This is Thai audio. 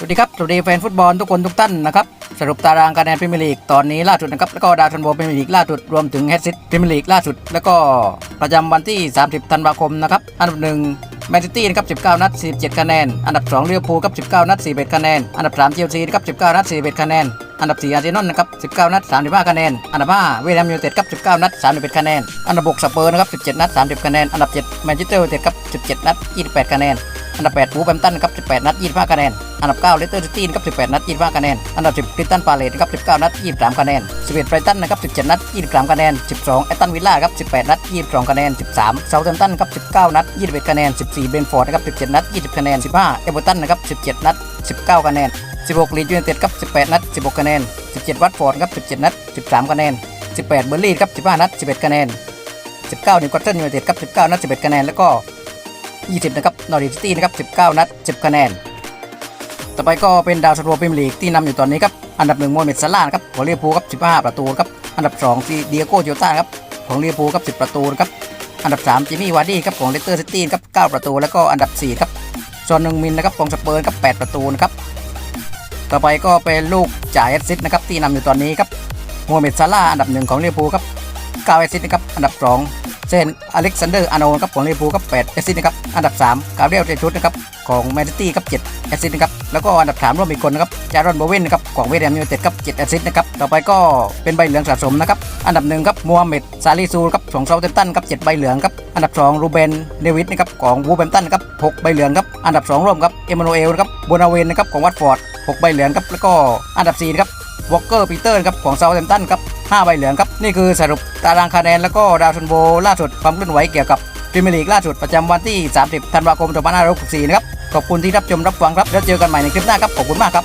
สวัสดีครับ สวัสดีแฟนฟุตบอลทุกคนทุกท่านนะครับ สรุปตารางคะแนนพรีเมียร์ลีกตอนนี้ล่าสุดนะครับ แล้วก็ดาวทันโบพรีเมียร์ลีกล่าสุดรวมถึงแฮตซิตพรีเมียร์ลีกล่าสุด แล้วก็ประจำวันที่ 30 ธันวาคมนะครับอันดับหนึ่งแมนซิตี้นะครับ19 นัด 47 คะแนน อันดับ2ลิเวอร์พูลครับ19 นัด 41 คะแนน อันดับ3เชลซีนะครับ19 นัด 41 คะแนน อันดับ4อาร์เซนอลนะครับ19 นัด 35 คะแนน อันดับ5เวสต์แฮมยูไนเต็ดครับ19 นัด 31 คะแนน อันดับ6สเปอร์นะครับ17 นัด 30 คะแนน อันดับ7แมนเชสเตอร์ยูไนเต็ดครับ17 นัด 28 คะแนน อันดับ8วูแบมตันครับ18 นัด 25 คะแนน อันดับ9เลสเตอร์ซิตี้นะครับ18 นัด 25 คะแนน อันดับ 10คริสตันพาเลตครับ19 นัด 23 คะแนน 11ไบรตันนะครับ17 นัด 23 คะแนน 12แอตตันวิลล่าครับ18 นัด 22 คะแนน 13เซาท์แฮมป์ตันครับ19 นัด 21 คะแนน 14เบนฟอร์ดนะครับ17 นัด 20 คะแนน 15เอเวอร์ตันนะครับ17 นัด 19 คะแนน 16ลีดยูไนเต็ดครับ18 นัด 16 คะแนน 17 วัตฟอร์ดครับ17 นัด 13 คะแนน 18เบอร์ลี่ครับ15 นัด 11 คะแนน 19นิวคาสเซิลยูไนเต็ดครับ19 นัด 11 คะแนน แล้วก็ 20 นะครับ นอริสตี้นะครับ 19 นัด 10 คะแนน ต่อไปก็เป็นดาวซันโวพรีเมียร์ลีกที่นำอยู่ตอนนี้ครับ อันดับหนึ่งโมเม็ดซาลาครับของเวอร์พูครับ 15 ประตูครับ อันดับ2ที่เดียโก้โจต้าครับของเวอร์พูครับ 10 ประตูครับ อันดับ3จิมมี่วาร์ดี้ครับของเลสเตอร์ซิตี้ครับ 9 ประตู แล้วก็อันดับ4ครับซอนนึงมินนะครับของสเปอร์ครับ 8 ประตูนะครับ ต่อไปก็เป็นลูกจ่ายแอสซิสต์นะครับที่นำอยู่ตอนนี้ครับโมเม็ดซาลาอันดับหนึ่งของเวอร์พูครับ9แอสซิสต์นะครับ อันดับ 2 เซนอเล็กซานเดอร์อาร์โนครับของลิเวอร์พูลครับ8แอสซิสต์นะครับอันดับ 3 กาเบรียลเจชุดนะครับของแมนซิตี้ครับ7แอสซิสต์นะครับแล้วก็อันดับ 3ร่วมอีกคนนะครับจารอนโบเวนนะครับของเวสต์แฮมยูไนเต็ดครับ7แอสซิสต์นะครับต่อไปก็เป็นใบเหลืองสะสมนะครับอันดับหนึ่งครับมูฮัมเหม็ดซาลิซูครับของเซาเทมตันครับ7ใบเหลืองครับอันดับ 2 รูเบนเดวิดนะครับของวูแฮมตันครับ6ใบเหลืองครับอันดับ 2ร่วมครับเอมานูเอลนะครับโบนาเวนนะครับของวัตฟอร์ด6ใบเหลืองครับแล้วก็อันดับ4นะครับวอลเกอร์ปีเตอร์ครับของเซาท์แฮมตันครับ 5ใบเหลืองครับ นี่คือสรุปตารางคะแนนแล้วก็ดาวชนโบล่าสุดความเคลื่อนไหวเกี่ยวกับพรีเมียร์ลีกล่าสุดประจำวันที่ 30 ธันวาคม 2564 นะครับ ขอบคุณที่รับชมรับฟังครับ แล้วเจอกันใหม่ในคลิปหน้าครับ ขอบคุณมากครับ